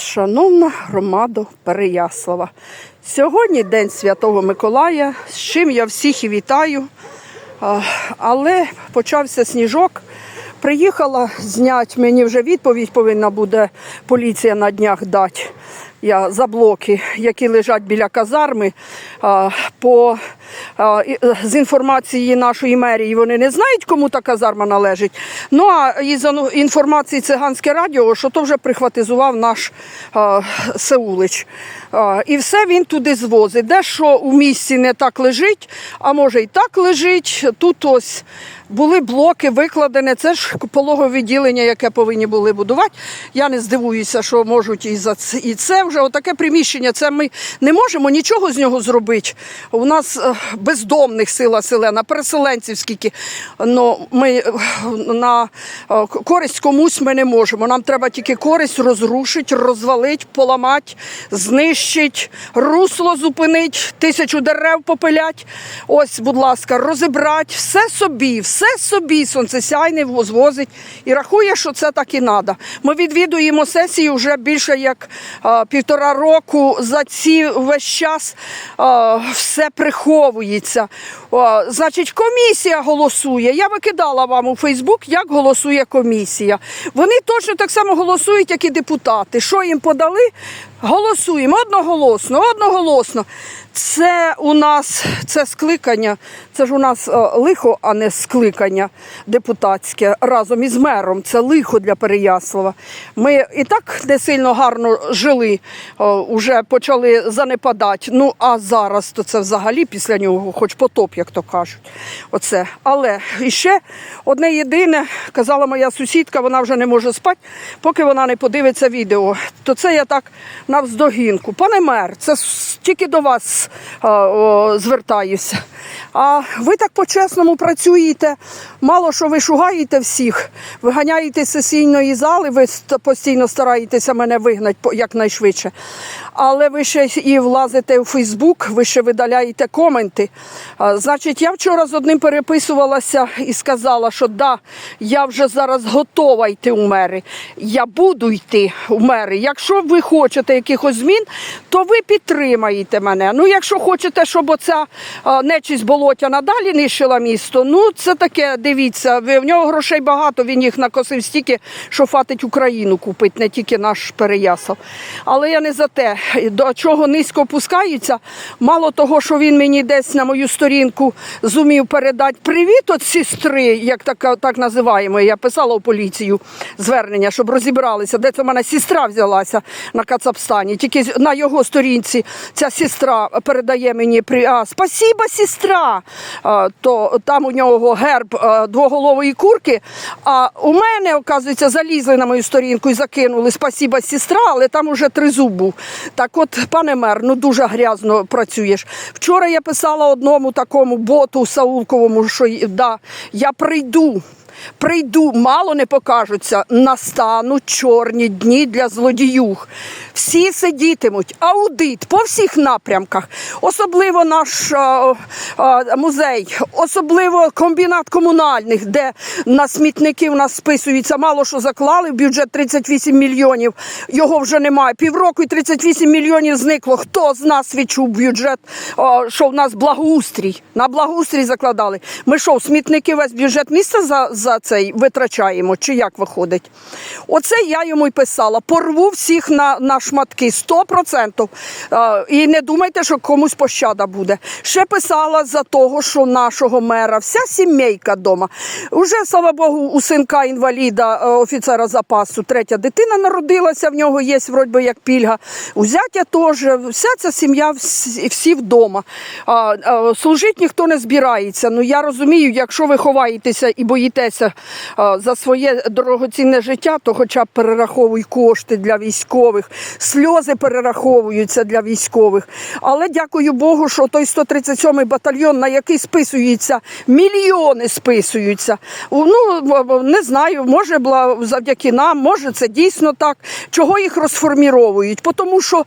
Шановна громада Переяслава, сьогодні День Святого Миколая, з чим я всіх і вітаю. Але почався сніжок. Приїхала зняти, мені вже відповідь повинна буде поліція на днях дати. Я за блоки, які лежать біля казарми, по, з інформації нашої мерії вони не знають, кому та казарма належить. Ну а із інформації циганське радіо, що то вже прихватизував наш Сеулич. І все він туди звозить. Де що у місті не так лежить, а може і так лежить. Тут ось були блоки викладені. Це ж пологове відділення, яке повинні були будувати. Я не здивуюся, що можуть і за це, і це вже отаке приміщення. Це ми не можемо нічого з нього зробити. У нас е, бездомних сила селена, переселенців скільки. Ну, ми е, на е, користь комусь ми не можемо. Нам треба тільки користь розрушити, розвалити, поламати, знищити, русло зупинити, тисячу дерев попилять. Ось, будь ласка, розібрати все собі, все собі сонцесяйний звозить і рахує, що це так і треба. Ми відвідуємо сесії вже більше як а, півтора року. За ці весь час а, все приховується. О, значить, комісія голосує. Я викидала вам у Фейсбук, як голосує комісія. Вони точно так само голосують, як і депутати. Що їм подали? Голосуємо одноголосно, одноголосно. Це у нас це скликання, це ж у нас е, лихо, а не скликання депутатське разом із мером. Це лихо для Переяслава. Ми і так не сильно гарно жили, е, уже почали занепадати. Ну а зараз то це взагалі після нього, хоч потоп, як то кажуть. Оце. Але ще одне єдине, казала моя сусідка, вона вже не може спати, поки вона не подивиться відео. То це я так навздогінку. Пане мер, це тільки до вас а, о, звертаюся. А ви так по-чесному працюєте. Мало що ви шугаєте всіх, виганяєте з сесійної зали, ви постійно стараєтеся мене вигнати якнайшвидше. Але ви ще і влазите у Фейсбук, ви ще видаляєте коменти. А, Значить, я вчора з одним переписувалася і сказала, що да, я вже зараз готова йти у мери. Я буду йти у мери. Якщо ви хочете якихось змін, то ви підтримаєте мене. Ну, якщо хочете, щоб оця нечість болотяна далі нищила місто, ну це таке, дивіться, в нього грошей багато, він їх накосив стільки, що фатить Україну купить, не тільки наш Переясов. Але я не за те, до чого низько опускаються. Мало того, що він мені десь на мою сторінку зумів передати привіт від сестри, як так, так називаємо. Я писала в поліцію звернення, щоб розібралися, де це в мене сестра взялася на Кацапстані. Тільки на його сторінці ця сестра передає мені при а, спасіба, сестра. А, то там у нього герб а, двоголової курки. А у мене, оказується, залізли на мою сторінку і закинули спасіба, сестра, але там уже тризуб був. Так от, пане мер, ну дуже грязно працюєш. Вчора я писала одному такому боту Саулковому, що да, я прийду. Прийду, мало не покажуться, настануть чорні дні для злодіюх. Всі сидітимуть, аудит по всіх напрямках, особливо наш а, а, музей, особливо комбінат комунальних, де на смітники в нас списуються. Мало що заклали в бюджет 38 мільйонів. Його вже немає. Півроку і 38 мільйонів зникло. Хто з нас відчув бюджет, а, що в нас благоустрій? На благоустрій закладали. Ми що, смітники весь бюджет міста за, за цей витрачаємо? Чи як виходить? Оце я йому й писала. Порву всіх на, на шматки 100%. А, і не думайте, що комусь пощада буде. Ще писала за того, що нашого мера вся сімейка вдома. Уже, слава Богу, у синка інваліда, е, офіцера запасу, третя дитина народилася, в нього є вроді би, як пільга. У теж, вся ця сім'я, всі, вдома. А, а, служити ніхто не збирається. Ну я розумію, якщо ви ховаєтеся і боїтеся а, за своє дорогоцінне життя, то хоча б перераховуй кошти для військових, сльози перераховуються для військових. Але дякую Богу, що той 137-й батальйон, на який списуються, мільйони списуються. Ну не знаю, може бла- завдяки нам, може це дійсно так. Чого їх розформіровують? Тому що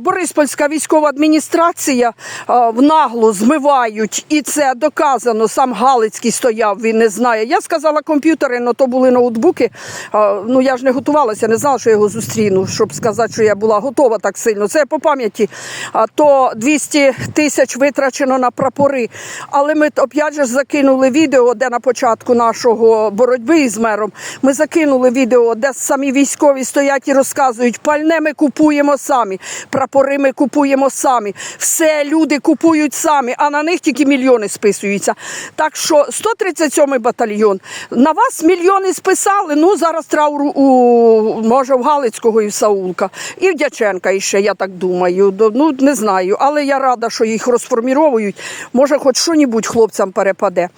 Бориспольська військова адміністрація а, в наглу змивають, і це доказано. Сам Галицький стояв, він не знає. Я сказала. Заказала комп'ютери, але то були ноутбуки. А, Ну я ж не готувалася, не знала, що я його зустріну, щоб сказати, що я була готова так сильно. Це по пам'яті. А то 200 тисяч витрачено на прапори. Але ми опять же закинули відео, де на початку нашого боротьби із мером. Ми закинули відео, де самі військові стоять і розказують, пальне ми купуємо самі, прапори ми купуємо самі. Все люди купують самі, а на них тільки мільйони списуються. Так що 137-й батальйон. На вас мільйони списали. Ну зараз траур у може в Галицького і в Саулка, і в Дяченка іще, я так думаю. Ну не знаю, але я рада, що їх розформіровують. Може, хоч що-небудь хлопцям перепаде.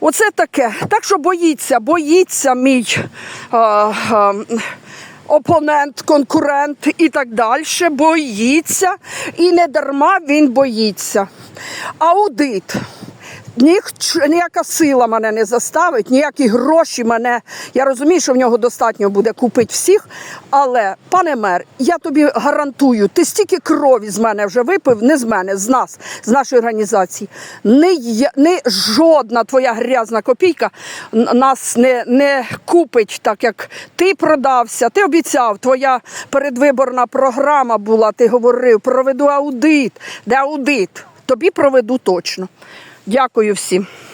Оце таке. Так що боїться, боїться мій а, а, опонент, конкурент і так далі. Боїться. І не дарма він боїться. Аудит. Ніх, ніяка сила мене не заставить, ніякі гроші мене. Я розумію, що в нього достатньо буде купити всіх. Але, пане мер, я тобі гарантую, ти стільки крові з мене вже випив, не з мене, з нас, з нашої організації. Не, не жодна твоя грязна копійка нас не, не купить, так як ти продався, ти обіцяв, твоя передвиборна програма була, ти говорив, проведу аудит. Де аудит? Тобі проведу точно. Дякую всім.